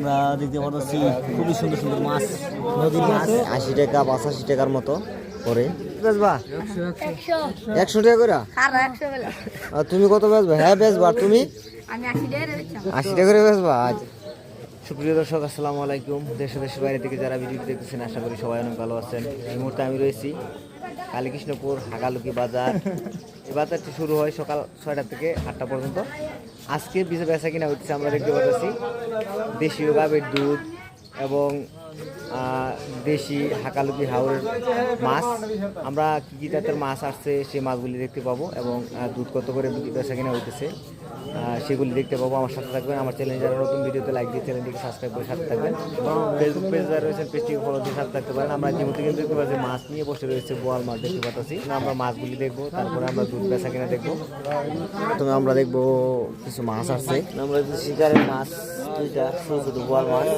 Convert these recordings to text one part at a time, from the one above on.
আমরা দেখতে পাচ্ছি খুবই সুন্দর সুন্দর মাছ নদীর মাছ। আশি টাকা পঁচাশি টাকার মতো করে। বেচবা একশো একশো টাকা করে? আর তুমি কত বেচবা? হ্যাঁ বেচবা। তুমি? আশি টাকা করে বেচবা? আজ। সুপ্রিয় দর্শক আসসালামু আলাইকুম। দেশ দেশের বাইরে থেকে যারা ভিডিও দেখতেছেন আশা করি সবাই অনেক ভালো আছেন। এই মুহূর্তে আমি রয়েছি কালীকৃষ্ণপুর হাগালুকি বাজার। এই বাজারটি শুরু হয় সকাল ছয়টা থেকে আটটা পর্যন্ত। আজকে বিজে বেচা কিনা হচ্ছে আমরা দেখতে পাচ্ছি দেশীয় গাবের দুধ এবং দেশি হাকালুকি হাওড়ের মাছ। আমরা কী কী জাতের মাছ আসছে সেই মাছগুলি দেখতে পাবো এবং দুধ কত করে বেচা কিনা হইতেছে। সেগুলি দেখতে পাবো। আমার সাথে থাকবেন, আমার চ্যানেল যারা নতুন ভিডিওতে লাইক দিয়ে চ্যানেলটিকে সাবস্ক্রাইব করে সাথে থাকবেন। ফেসবুক পেজ যারা রয়েছেন পেজটিকে ফলো দিয়ে সাথে থাকতে পারেন। আমরা যেমনি কিন্তু দেখতে পাচ্ছি মাছ নিয়ে বসে রয়েছে, বোয়াল মাছ দেখতে পাচ্ছি আমরা মাছগুলি দেখব, তারপরে আমরা দুধ বেচা কিনা দেখব। প্রথমে আমরা দেখব কিছু মাছ আসছে আমরা শিকারের মাছ, দুইটা, ছোট ছোট বোয়াল মাছ।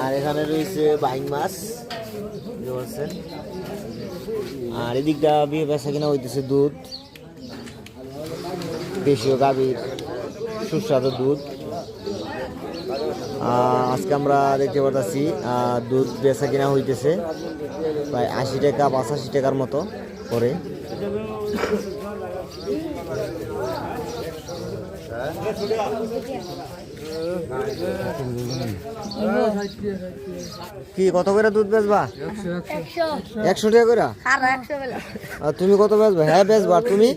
আর এখানে রয়েছে বাইং মাছ আর এদিকটা বিয়ে বেচা কিনা হইতেছে দুধ। দেশীয় গাভীর সুস্বাদু দুধ। আজকে আমরা দেখতে পাচ্ছি দুধ বেচা কিনা হইতেছে প্রায় আশি টাকা পঁচাশি টাকার মতো করে। কি কত করে দুধ বেচবা? একশো টাকা করে? তুমি কত বেচবা? হ্যাঁ বেচবা। তুমি?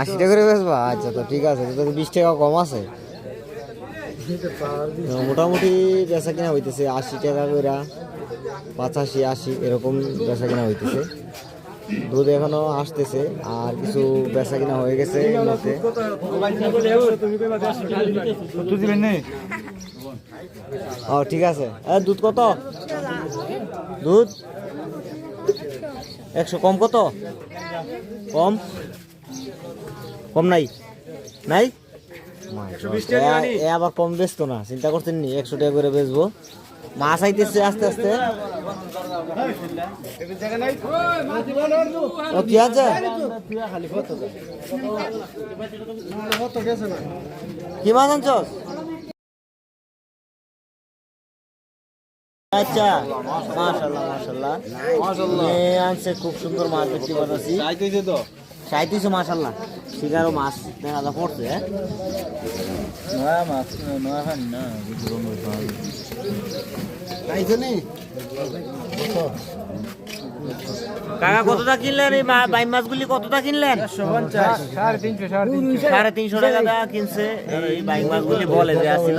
আশি টাকা করে বেচবা? আচ্ছা তো ঠিক আছে তো বিশ টাকা কম আছে। মোটামুটি বেচা কিনা হইতেছে আশি টাকা করে পঁচাশি আশি এরকম বেচা কিনা হইতেছে। দুধ এখনও আসতেছে আর কিছু বেচা কিনা হয়ে গেছে ও ঠিক আছে। এ, দুধ কত? দুধ? একশো কম কত? কম? কম নাই? নাই? এ- এ আবার কম বেচতো না চিন্তা করছেন নি একশো টাকা করে বেচবো। মাছ আইতেছে আস্তে আস্তে। ও কি আছে? কি মাছ আনছস? আচ্ছা মাশাল্লাহ মাশাল্লাহ মেয়ে আনছে খুব সুন্দর মাছ দেখতে পাচ্ছি মাশাল্লাহ শিকারও মাছ পড়ছে হ্যাঁ? কাকা কতটা কিনলেন? এই বাইম মাছগুলি কতটা কিনলেন? সাড়ে তিনশো টাকা দা কিনছে। এই বাইম মাছগুলি বলে যে আসছিল।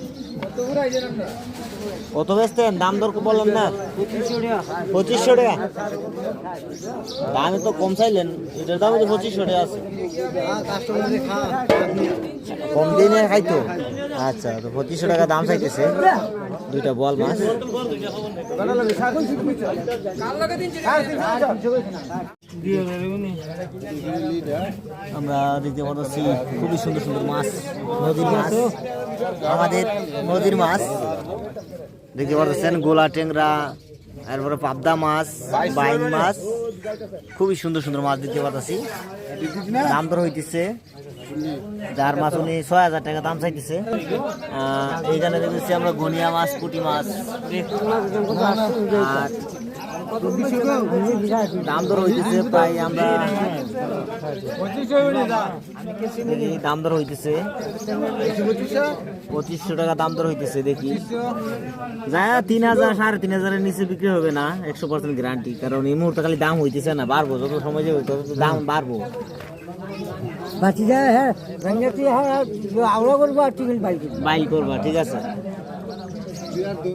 কত বেচতেন দাম দর বললেন না? পঁচিশশো টাকা। দামে তো কম চাইলেন, এটার দামে পঁচিশশো টাকা আছে। কম দিনে খাইতো? আচ্ছা তো পঁচিশশো টাকা দাম চাইতেছে। দুইটা বল মাছ। আমরা দেখতে পাচ্ছি খুবই সুন্দর সুন্দর মাছ, নদীর মাছ। আমাদের নদীর মাছ। দেখতে পাচ্ছেন গোলা টেংরা তারপরে পাবদা মাছ, বাইন মাছ। খুবই সুন্দর সুন্দর মাছ দেখতে পাচ্ছি দাম দর হইতেছে, যার মাছ উনি ছয় হাজার টাকা দাম চাইতেছে। এইখানে দেখতেছি আমরা গনিয়া মাছ, পুঁটি মাছ। আর দাম দর হইতেছে প্রায় আমরা দাম দর হইতেছে পঁচিশশো টাকা দাম দর হইতেছে। দেখি যা তিন হাজার সাড়ে তিন হাজারের নিচে বিক্রি হবে না একশো পার্সেন্ট গ্যারান্টি কারণ এই মুহূর্তে খালি দাম হইতেছে না বাড়বো যত সময় যাবে তত দাম বাড়বো বাঁচি বাইল করবা ঠিক আছে